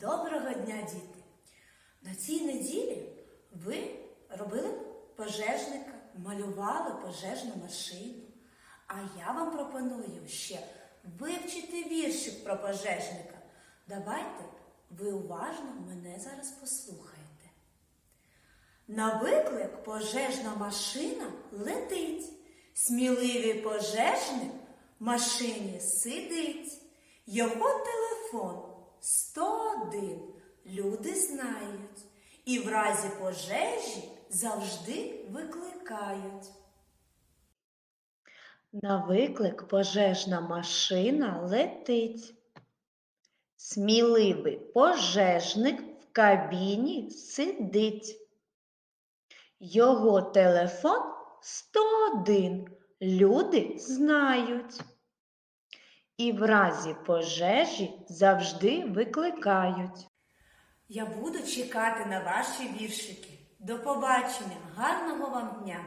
Доброго дня, діти! На цій неділі ви робили пожежника, малювали пожежну машину. А я вам пропоную ще вивчити віршик про пожежника. Давайте ви уважно мене зараз послухаєте. На виклик пожежна машина летить. Сміливий пожежник в машині сидить. Його телефон 101 люди знають. І в разі пожежі завжди викликають. На виклик пожежна машина летить. Сміливий пожежник в кабіні сидить. Його телефон 101 люди знають. І в разі пожежі завжди викликають. Я буду чекати на ваші віршики. До побачення, гарного вам дня!